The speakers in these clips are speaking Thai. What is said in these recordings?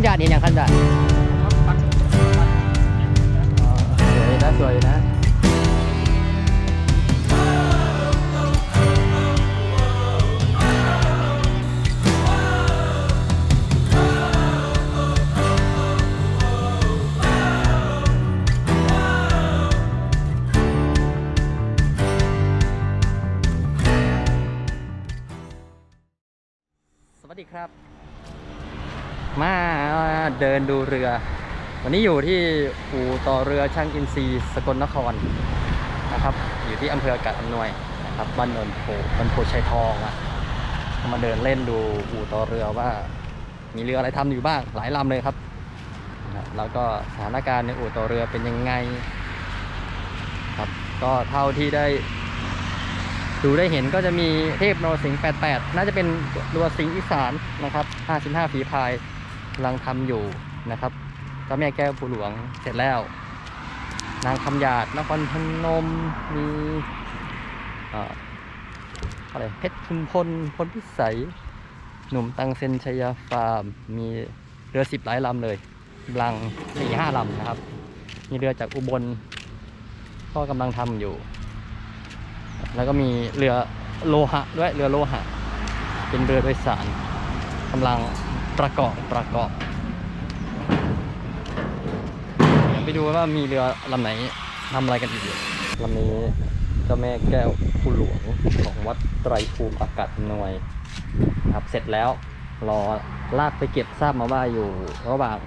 ำยาดเห็นอย่างคำยาดอ๋อสวยนะสวยนะสวัสดีครับ มา เดินดูเรือ วันนี้อยู่ที่อู่ต่อเรือช่างอินทรีสกลนครนะครับ อยู่ที่อำเภอกาดอำนวยนะครับบ้านโนนโพบ้านโพชัยทองอะมาเดินเล่นดูอู่ต่อเรือว่า มีเรืออะไรทำอยู่บ้างหลายลำเลยครับ แล้วก็สถานการณ์ในอู่ต่อเรือเป็นยังไงครับก็เท่าที่ได้ดูได้เห็นก็จะมีเทพนรสิงห์88 น่าจะเป็นรัวสิงห์อีสานนะครับ 55 ฝีพาย กำลังทำอยู่นะครับเจ้าแม่แก้วผู้หลวงเสร็จแล้ว นางคำหยาดนครพนมมีอะไรเพชรชุมพลพลพิสัย หนุ่มตังเซนชยาฟาร์มมีเรือสิบหลายลำเลยลังสี่ห้าลำนะครับ มีเรือจากอุบล ก็กำลังทำอยู่ แล้วก็มีเรือโลหะด้วยเรือโลหะ เป็นเรือโดยสารกำลัง ประกอบประกอบเดี๋ยวไปดูว่ามีเรือลำไหนทำอะไรกันอีกลำนี้เจ้าแม่แก้วผู้หลวงของวัดไตรภูมิอากาศหน่วยครับเสร็จแล้วรอลากไปเก็บทราบมาว่าอยู่ระหว่าง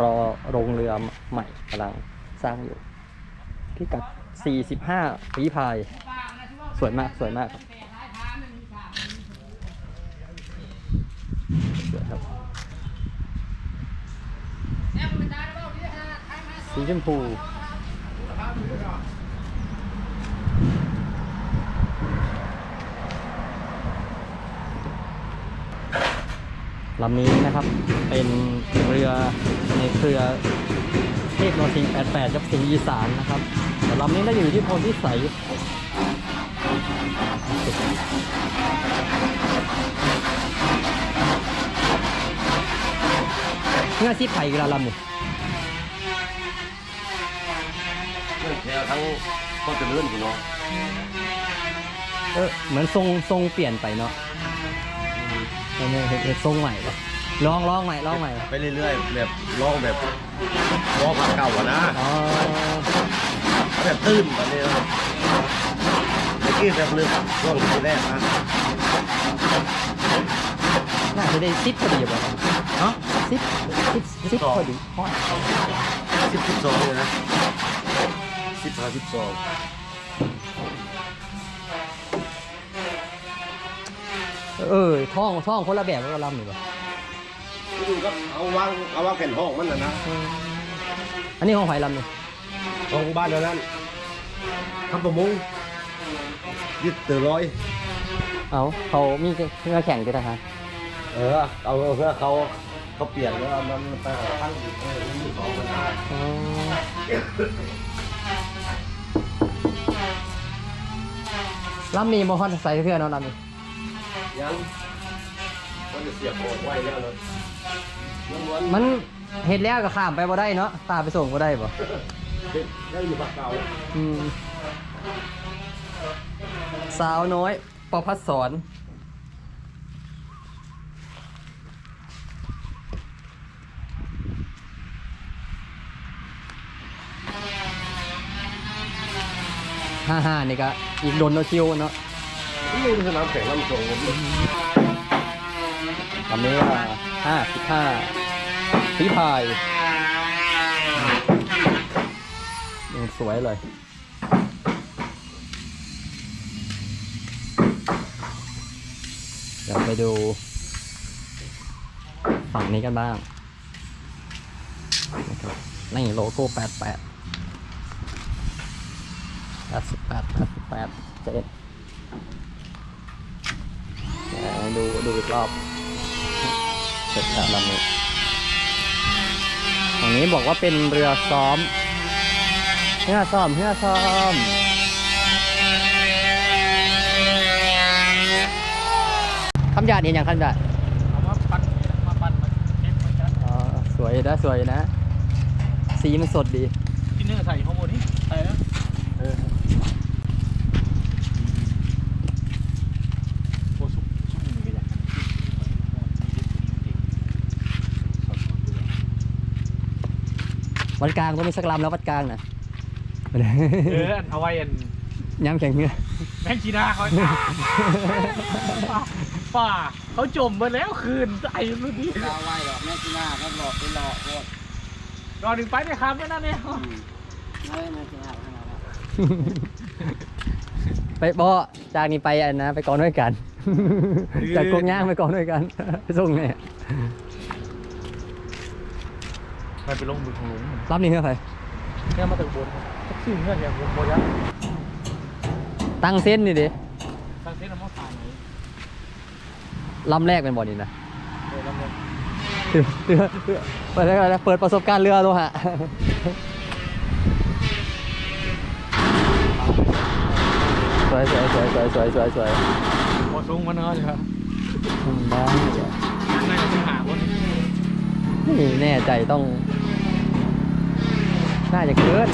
รอโรงเรือใหม่กำลังสร้างอยู่พิกัด 45ฝีพาย สวยมากสวยมาก ครับสวยครับ สีชมพูลำนี้นะครับเป็นเรือในเครือเทพนรสิงห์88กับสิงห์อีสานนะครับแต่ลำนี้น่าจะอยู่ที่โพนพิสั ยเงื่อซีไผ่กีฬาลำนี่เรื่องแถวทั้งก็จะเลื่อนอยู่เนาะเออเหมือนทรงทรงเปลี่ยนไปเนาะเออเห็นเห็นทรงใหม่ปะลองลองใหม่ลองใหม่ไปเรื่อยๆแบบร้องแบบร้องผักเก่าอะนะอ๋อแบบตื้นแบบนี้นะเมื่อกี้แบบเรื่องช่วงที่แรกนะน่าจะได้ซิปพอดีป่ะเนาะ ซิปซิปซิปพอดีฮอดสิบสิบสองเลยนะสิบห้าสิบสองเออท่องท่องคนละแบบกับลำนี่ป่ะดูครับเอาวางเอาวางแผ่นห้องมันนะนะอันนี้ของไผ่ลำนี่ของบ้านเท่านั้นทำประมงยึดเตือร้อยเอาเขามีเงื่อแข่งด้วยนะคะเออเอาเอาเพื่อเขา เขาเปลี่ยนแล้วมันไปหาทั้งอีกเออมีสองปัญหาอ๋อลำนี้มอฮอนใส่เพื่อนเนาะลำนี้ยังมันจะเสียบโอนไว้แล้วเลยล้วนมันเห็ดแล้วก็ข้ามไปบ่ได้เนาะตามไปส่งบ่ได้บ่ๆได้อยู่ปากเก่าอืมสาวน้อยประพัดสอน ฮ่าฮ่านี่ก็อีกโดนโนคิวเนาะนี่สนามแข่งลำสงผมลำนี้ว่าห้าสิบห้าฝีพายยังสวยเลยเดี๋ยวไปดูฝั่งนี้กันบ้างนะครับนี่โล โก้88 88 88เจ็ดเดี๋ยวดูดูอีกรอบเสร็จแล้วลำนี้ตรงนี้บอกว่าเป็นเรือซ้อมเรือซ้อมเรือซ้อมคำหยาดเห็นอย่างคำหยาดเอามาปั้นมาปั้นมาเก็บมาจัดอสวยนะสวยนะ สีมันสดดี ที่เนื้อใส่ข้างบนนี่ใส่แล้วเออโอ้ซุปซุปนี่ก็อยาก วัดกลางต้องมีสักลำแล้ววัดกลางนะเอออันเอาไว้อันย้ำแข็งเงือแม่งจีน่าเขาป่าเขาจมมาแล้วคืนไอ้รุ่นนี้ดาวไว้หรอกแม่จีน่าก็หลอกไปหลอกโคตรรอหนึ่งไปไหมครับไม่นั่นเนี่ยเฮ้ยแม่จีน่าขนาดนั้นไปบอจากนี้ไปอันนะ ไปกองด้วยกัน จากกงย่างไปกองด้วยกันไปส่งเนี่ย ไปไปลงมือของลุงรับนี่เท่าไหร่เนี่ยมาจากบนสักสิ่งเงื่อนอย่างบนโบยะตั้งเส้นนี่ดิทางเส้นน้ำมันผ่านไหนลำแรกเป็นบ่อนี่นะเออลำเนียงเรือเรือเปิดอะไรนะเปิดประสบการณ์เรือตัวฮะสวยสวยสวยสวยสวยสวยสวยพอสูงมาเนอะเลยครับอืมได้น่าจะเป็นหาคน นี่แน่ใจต้อง น่าจะเกิน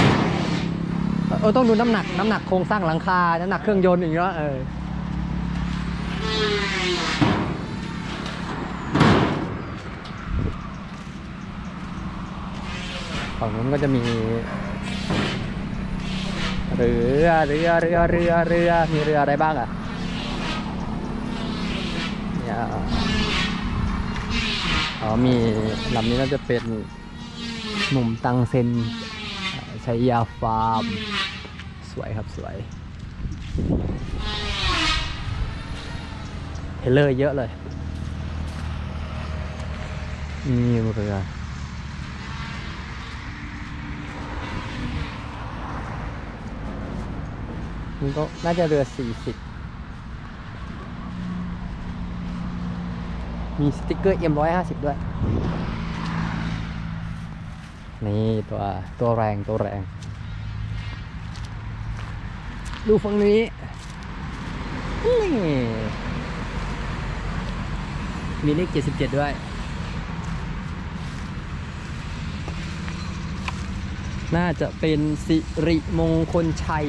เออต้องดูน้ำหนัก น้ำหนักโครงสร้างหลังคา น้ำหนักเครื่องยนต์อย่างเงี้ยเออฝั่งนู้นก็จะมี เรือเรือเรือเรือเรือมีเรืออะไรบ้างอะเนี่ย อ๋อมีลำนี้น่าจะเป็นหนุ่มตังเซนอ่าชัยยาฟาร์ม สวยครับสวยเทเลอร์เยอะเลยนี่เรือนี่ก็น่าจะเรือ 40 มีสติกเกอร์ M150 ด้วย นี่ตัวตัวแรงตัวแรง ดูฝั่งนี้ นี่ มีเลข77 ด้วย น่าจะเป็นสิริมงคลชัย